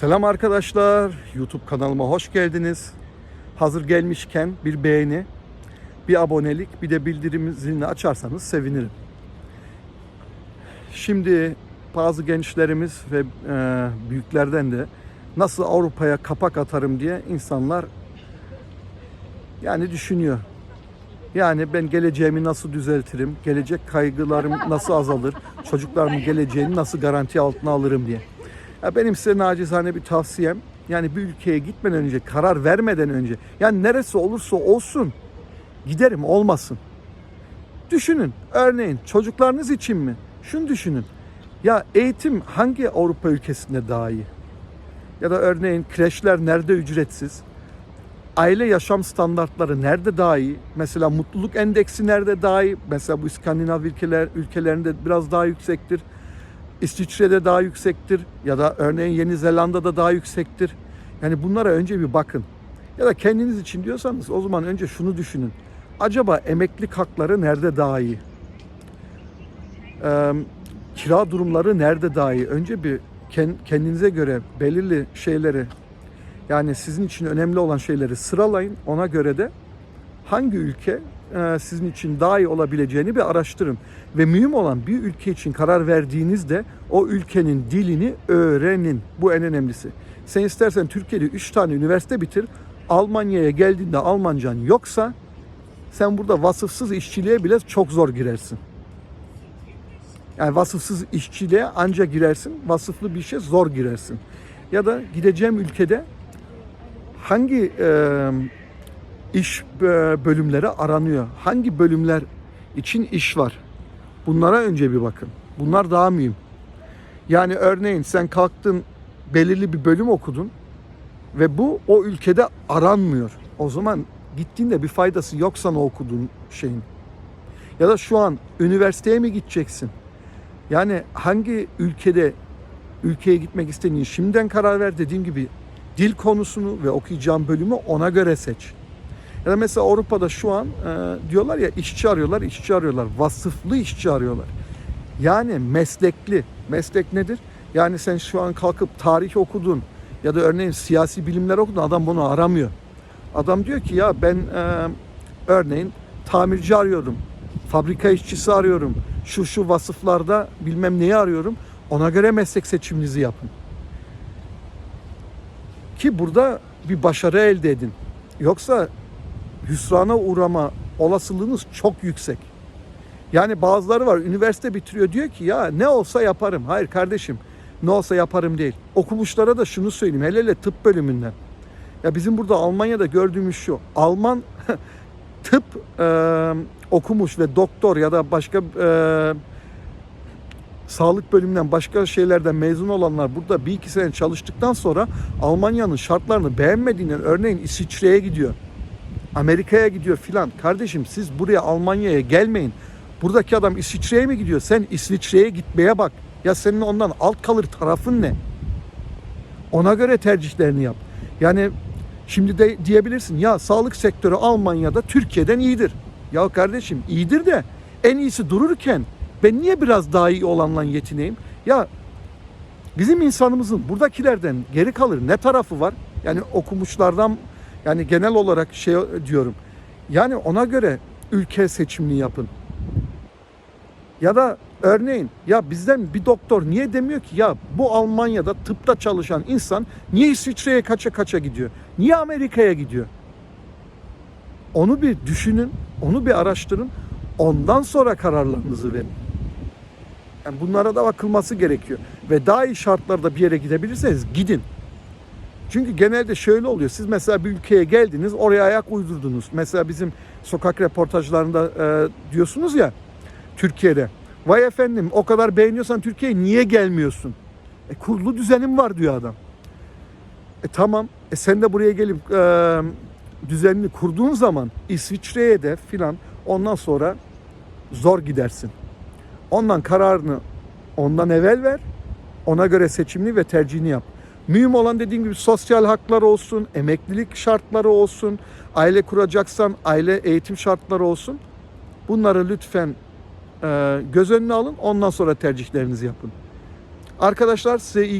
Selam arkadaşlar. YouTube kanalıma hoş geldiniz. Hazır gelmişken bir beğeni, bir abonelik, bir de bildirim zilini açarsanız sevinirim. Şimdi bazı gençlerimiz ve e, büyüklerden de nasıl Avrupa'ya kapak atarım diye insanlar yani düşünüyor. Yani ben geleceğimi nasıl düzeltirim, gelecek kaygılarım nasıl azalır, çocuklarımın geleceğini nasıl garanti altına alırım diye. Ya benim size nacizane bir tavsiyem yani bir ülkeye gitmeden önce, karar vermeden önce yani neresi olursa olsun giderim olmasın. Düşünün örneğin çocuklarınız için mi? Şunu düşünün. Ya eğitim hangi Avrupa ülkesinde daha iyi? Ya da örneğin kreşler nerede ücretsiz? Aile yaşam standartları nerede daha iyi? Mesela mutluluk endeksi nerede daha iyi? Mesela bu İskandinav ülkeler ülkelerinde biraz daha yüksektir. İsviçre'de daha yüksektir ya da örneğin Yeni Zelanda'da daha yüksektir. Yani bunlara önce bir bakın. Ya da kendiniz için diyorsanız o zaman önce şunu düşünün. Acaba emeklilik hakları nerede daha iyi? Ee, kira durumları nerede daha iyi? Önce bir ken- kendinize göre belirli şeyleri yani sizin için önemli olan şeyleri sıralayın. Ona göre de hangi ülke e, sizin için daha iyi olabileceğini bir araştırın. Ve mühim olan bir ülke için karar verdiğinizde o ülkenin dilini öğrenin. Bu en önemlisi. Sen istersen Türkiye'de 3 tane üniversite bitir. Almanya'ya geldiğinde Almancan yoksa sen burada vasıfsız işçiliğe bile çok zor girersin. Yani vasıfsız işçiliğe anca girersin, vasıflı bir işe zor girersin. Ya da gideceğim ülkede hangi e, iş e, bölümleri aranıyor? Hangi bölümler için iş var? Bunlara önce bir bakın. Bunlar daha mühim. Yani örneğin sen kalktın belirli bir bölüm okudun ve bu o ülkede aranmıyor. O zaman gittiğinde bir faydası yok sana okuduğun şeyin. Ya da şu an üniversiteye mi gideceksin? Yani hangi ülkede ülkeye gitmek istediğini şimdiden karar ver dediğim gibi dil konusunu ve okuyacağın bölümü ona göre seç. Ya da mesela Avrupa'da şu an e, diyorlar ya işçi arıyorlar, işçi arıyorlar. Vasıflı işçi arıyorlar. Yani meslekli. Meslek nedir? Yani sen şu an kalkıp tarih okudun ya da örneğin siyasi bilimler okudun adam bunu aramıyor. Adam diyor ki ya ben e, örneğin tamirci arıyorum. Fabrika işçisi arıyorum. Şu şu vasıflarda bilmem neyi arıyorum. Ona göre meslek seçiminizi yapın. Ki burada bir başarı elde edin. Yoksa hüsrana uğrama olasılığınız çok yüksek. Yani bazıları var üniversite bitiriyor diyor ki ya ne olsa yaparım. Hayır kardeşim ne olsa yaparım değil. Okumuşlara da şunu söyleyeyim hele hele tıp bölümünden. Ya bizim burada Almanya'da gördüğümüz şu. Alman tıp e, okumuş ve doktor ya da başka e, sağlık bölümünden başka şeylerden mezun olanlar burada bir iki sene çalıştıktan sonra Almanya'nın şartlarını beğenmediğinden örneğin İsviçre'ye gidiyor. Amerika'ya gidiyor filan. Kardeşim siz buraya Almanya'ya gelmeyin. Buradaki adam İsviçre'ye mi gidiyor? Sen İsviçre'ye gitmeye bak. Ya senin ondan alt kalır tarafın ne? Ona göre tercihlerini yap. Yani şimdi de diyebilirsin ya sağlık sektörü Almanya'da Türkiye'den iyidir. Ya kardeşim iyidir de en iyisi dururken ben niye biraz daha iyi olanla yetineyim? Ya bizim insanımızın buradakilerden geri kalır ne tarafı var? Yani okumuşlardan yani genel olarak şey diyorum. Yani ona göre ülke seçimini yapın. Ya da örneğin ya bizden bir doktor niye demiyor ki ya bu Almanya'da tıpta çalışan insan niye İsviçre'ye kaça kaça gidiyor? Niye Amerika'ya gidiyor? Onu bir düşünün, onu bir araştırın. Ondan sonra kararlarınızı verin. Yani bunlara da bakılması gerekiyor. Ve daha iyi şartlarda bir yere gidebilirseniz gidin. Çünkü genelde şöyle oluyor. Siz mesela bir ülkeye geldiniz, oraya ayak uydurdunuz. Mesela bizim sokak reportajlarında e, diyorsunuz ya Türkiye'de. Vay efendim o kadar beğeniyorsan Türkiye'ye niye gelmiyorsun? E, kurulu düzenim var diyor adam. E tamam. E sen de buraya gelip e, düzenini kurduğun zaman İsviçre'ye de filan ondan sonra zor gidersin. Ondan kararını ondan evvel ver. Ona göre seçimini ve tercihini yap. Mühim olan dediğim gibi sosyal haklar olsun, emeklilik şartları olsun, aile kuracaksan aile eğitim şartları olsun. Bunları lütfen e, göz önüne alın. Ondan sonra tercihlerinizi yapın. Arkadaşlar size iyi gün